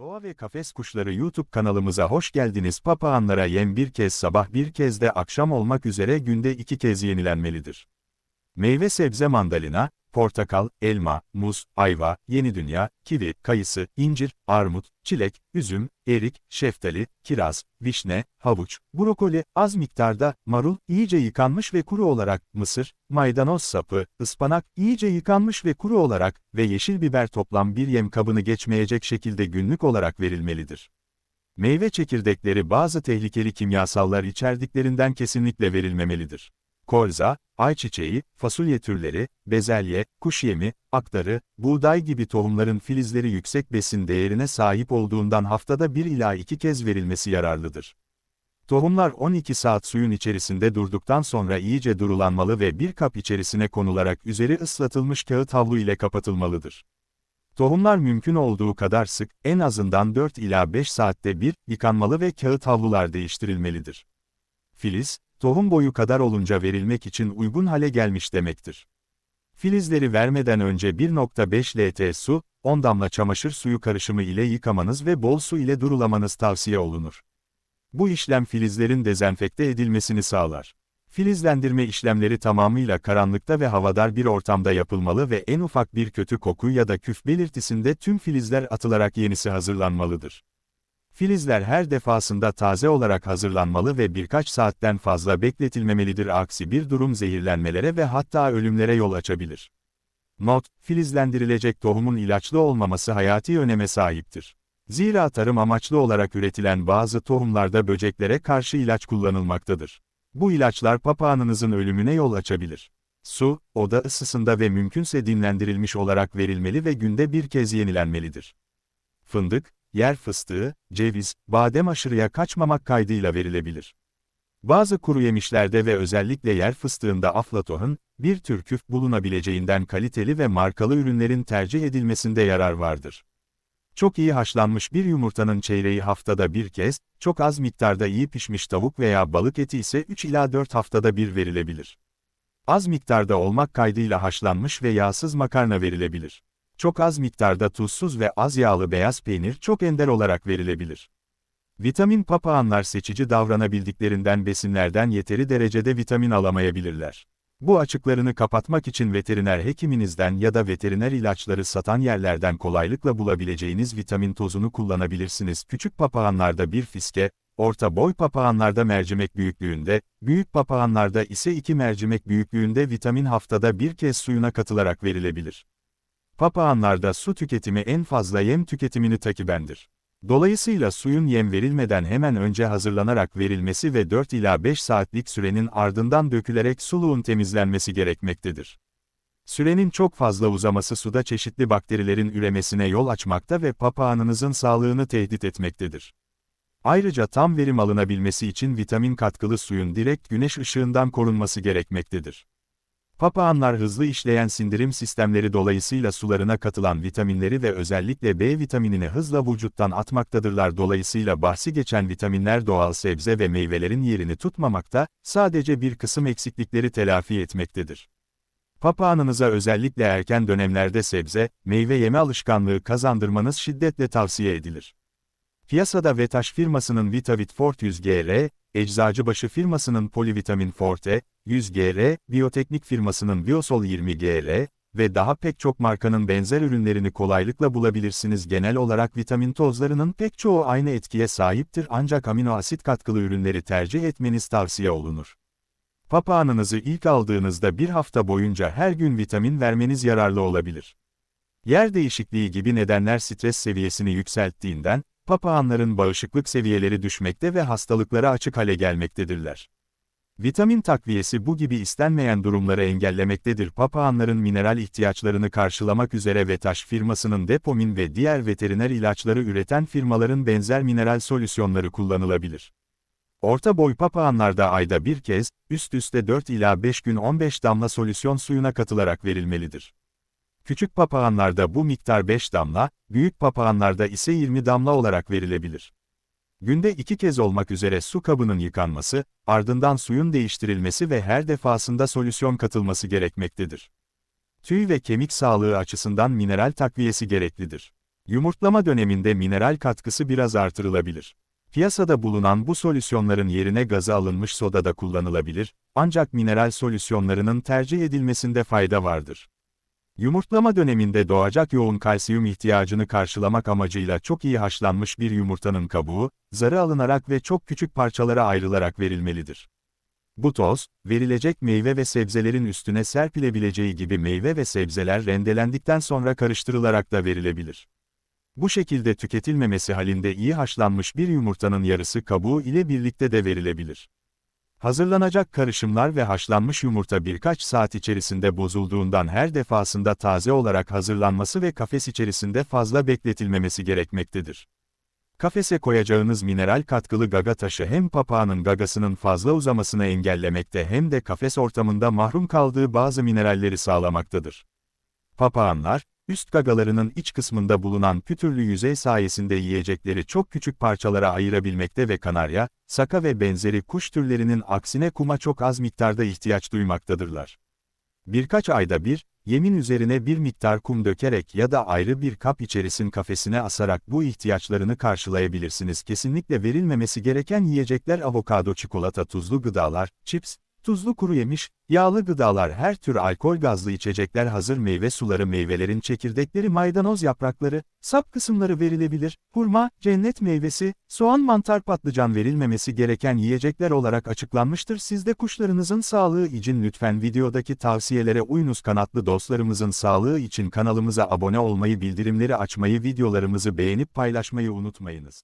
Doğa ve Kafes Kuşları YouTube kanalımıza hoş geldiniz. Papağanlara yem bir kez sabah bir kez de akşam olmak üzere günde iki kez yenilenmelidir. Meyve sebze mandalina, portakal, elma, muz, ayva, yeni dünya, kivi, kayısı, incir, armut, çilek, üzüm, erik, şeftali, kiraz, vişne, havuç, brokoli, az miktarda, marul, iyice yıkanmış ve kuru olarak, mısır, maydanoz sapı, ıspanak, iyice yıkanmış ve kuru olarak ve yeşil biber toplam bir yem kabını geçmeyecek şekilde günlük olarak verilmelidir. Meyve çekirdekleri bazı tehlikeli kimyasallar içerdiklerinden kesinlikle verilmemelidir. Kolza, ayçiçeği, fasulye türleri, bezelye, kuş yemi, aktarı, buğday gibi tohumların filizleri yüksek besin değerine sahip olduğundan haftada 1 ila 2 kez verilmesi yararlıdır. Tohumlar 12 saat suyun içerisinde durduktan sonra iyice durulanmalı ve bir kap içerisine konularak üzeri ıslatılmış kağıt havlu ile kapatılmalıdır. Tohumlar mümkün olduğu kadar sık, en azından 4 ila 5 saatte bir, yıkanmalı ve kağıt havlular değiştirilmelidir. Filiz, tohum boyu kadar olunca verilmek için uygun hale gelmiş demektir. Filizleri vermeden önce 1.5 lt su, 10 damla çamaşır suyu karışımı ile yıkamanız ve bol su ile durulamanız tavsiye olunur. Bu işlem filizlerin dezenfekte edilmesini sağlar. Filizlendirme işlemleri tamamıyla karanlıkta ve havadar bir ortamda yapılmalı ve en ufak bir kötü koku ya da küf belirtisinde tüm filizler atılarak yenisi hazırlanmalıdır. Filizler her defasında taze olarak hazırlanmalı ve birkaç saatten fazla bekletilmemelidir aksi bir durum zehirlenmelere ve hatta ölümlere yol açabilir. Not, filizlendirilecek tohumun ilaçlı olmaması hayati öneme sahiptir. Zira tarım amaçlı olarak üretilen bazı tohumlarda böceklere karşı ilaç kullanılmaktadır. Bu ilaçlar papağanınızın ölümüne yol açabilir. Su, oda ısısında ve mümkünse dinlendirilmiş olarak verilmeli ve günde bir kez yenilenmelidir. Fındık, yer fıstığı, ceviz, badem aşırıya kaçmamak kaydıyla verilebilir. Bazı kuru yemişlerde ve özellikle yer fıstığında aflatohun, bir tür küf bulunabileceğinden kaliteli ve markalı ürünlerin tercih edilmesinde yarar vardır. Çok iyi haşlanmış bir yumurtanın çeyreği haftada bir kez, çok az miktarda iyi pişmiş tavuk veya balık eti ise 3 ila 4 haftada bir verilebilir. Az miktarda olmak kaydıyla haşlanmış ve yağsız makarna verilebilir. Çok az miktarda tuzsuz ve az yağlı beyaz peynir çok ender olarak verilebilir. Vitamin papağanlar seçici davranabildiklerinden besinlerden yeteri derecede vitamin alamayabilirler. Bu açıklarını kapatmak için veteriner hekiminizden ya da veteriner ilaçları satan yerlerden kolaylıkla bulabileceğiniz vitamin tozunu kullanabilirsiniz. Küçük papağanlarda bir fiske, orta boy papağanlarda mercimek büyüklüğünde, büyük papağanlarda ise iki mercimek büyüklüğünde vitamin haftada bir kez suyuna katılarak verilebilir. Papağanlarda su tüketimi en fazla yem tüketimini takibendir. Dolayısıyla suyun yem verilmeden hemen önce hazırlanarak verilmesi ve 4 ila 5 saatlik sürenin ardından dökülerek suluğun temizlenmesi gerekmektedir. Sürenin çok fazla uzaması suda çeşitli bakterilerin üremesine yol açmakta ve papağanınızın sağlığını tehdit etmektedir. Ayrıca tam verim alınabilmesi için vitamin katkılı suyun direkt güneş ışığından korunması gerekmektedir. Papağanlar hızlı işleyen sindirim sistemleri dolayısıyla sularına katılan vitaminleri ve özellikle B vitaminini hızla vücuttan atmaktadırlar dolayısıyla bahsi geçen vitaminler doğal sebze ve meyvelerin yerini tutmamakta, sadece bir kısım eksiklikleri telafi etmektedir. Papağanınıza özellikle erken dönemlerde sebze, meyve yeme alışkanlığı kazandırmanız şiddetle tavsiye edilir. Piyasada Vetaş firmasının Vitavit Fort 100 GR, Eczacıbaşı firmasının Polivitamin Forte, 100 GR, Biyoteknik firmasının Biosol 20 GR ve daha pek çok markanın benzer ürünlerini kolaylıkla bulabilirsiniz. Genel olarak vitamin tozlarının pek çoğu aynı etkiye sahiptir ancak amino asit katkılı ürünleri tercih etmeniz tavsiye olunur. Papağanınızı ilk aldığınızda bir hafta boyunca her gün vitamin vermeniz yararlı olabilir. Yer değişikliği gibi nedenler stres seviyesini yükselttiğinden, papağanların bağışıklık seviyeleri düşmekte ve hastalıklara açık hale gelmektedirler. Vitamin takviyesi bu gibi istenmeyen durumları engellemektedir. Papağanların mineral ihtiyaçlarını karşılamak üzere Vetaş firmasının Depomin ve diğer veteriner ilaçları üreten firmaların benzer mineral solüsyonları kullanılabilir. Orta boy papağanlarda ayda bir kez, üst üste 4 ila 5 gün 15 damla solüsyon suyuna katılarak verilmelidir. Küçük papağanlarda bu miktar 5 damla, büyük papağanlarda ise 20 damla olarak verilebilir. Günde iki kez olmak üzere su kabının yıkanması, ardından suyun değiştirilmesi ve her defasında solüsyon katılması gerekmektedir. Tüy ve kemik sağlığı açısından mineral takviyesi gereklidir. Yumurtlama döneminde mineral katkısı biraz artırılabilir. Piyasada bulunan bu solüsyonların yerine gazı alınmış soda da kullanılabilir, ancak mineral solüsyonlarının tercih edilmesinde fayda vardır. Yumurtlama döneminde doğacak yoğun kalsiyum ihtiyacını karşılamak amacıyla çok iyi haşlanmış bir yumurtanın kabuğu, zarı alınarak ve çok küçük parçalara ayrılarak verilmelidir. Bu toz, verilecek meyve ve sebzelerin üstüne serpilebileceği gibi meyve ve sebzeler rendelendikten sonra karıştırılarak da verilebilir. Bu şekilde tüketilmemesi halinde iyi haşlanmış bir yumurtanın yarısı kabuğu ile birlikte de verilebilir. Hazırlanacak karışımlar ve haşlanmış yumurta birkaç saat içerisinde bozulduğundan her defasında taze olarak hazırlanması ve kafes içerisinde fazla bekletilmemesi gerekmektedir. Kafese koyacağınız mineral katkılı gaga taşı hem papağanın gagasının fazla uzamasını engellemekte hem de kafes ortamında mahrum kaldığı bazı mineralleri sağlamaktadır. Papağanlar, üst gagalarının iç kısmında bulunan pütürlü yüzey sayesinde yiyecekleri çok küçük parçalara ayırabilmekte ve kanarya, saka ve benzeri kuş türlerinin aksine kuma çok az miktarda ihtiyaç duymaktadırlar. Birkaç ayda bir, yemin üzerine bir miktar kum dökerek ya da ayrı bir kap içerisin kafesine asarak bu ihtiyaçlarını karşılayabilirsiniz. Kesinlikle verilmemesi gereken yiyecekler avokado, çikolata, tuzlu gıdalar, chips, tuzlu kuru yemiş, yağlı gıdalar, her tür alkol gazlı içecekler, hazır meyve suları, meyvelerin çekirdekleri, maydanoz yaprakları, sap kısımları verilebilir. Hurma, cennet meyvesi, soğan, mantar, patlıcan verilmemesi gereken yiyecekler olarak açıklanmıştır. Siz de kuşlarınızın sağlığı için lütfen videodaki tavsiyelere uyunuz. Kanatlı dostlarımızın sağlığı için kanalımıza abone olmayı, bildirimleri açmayı, videolarımızı beğenip paylaşmayı unutmayınız.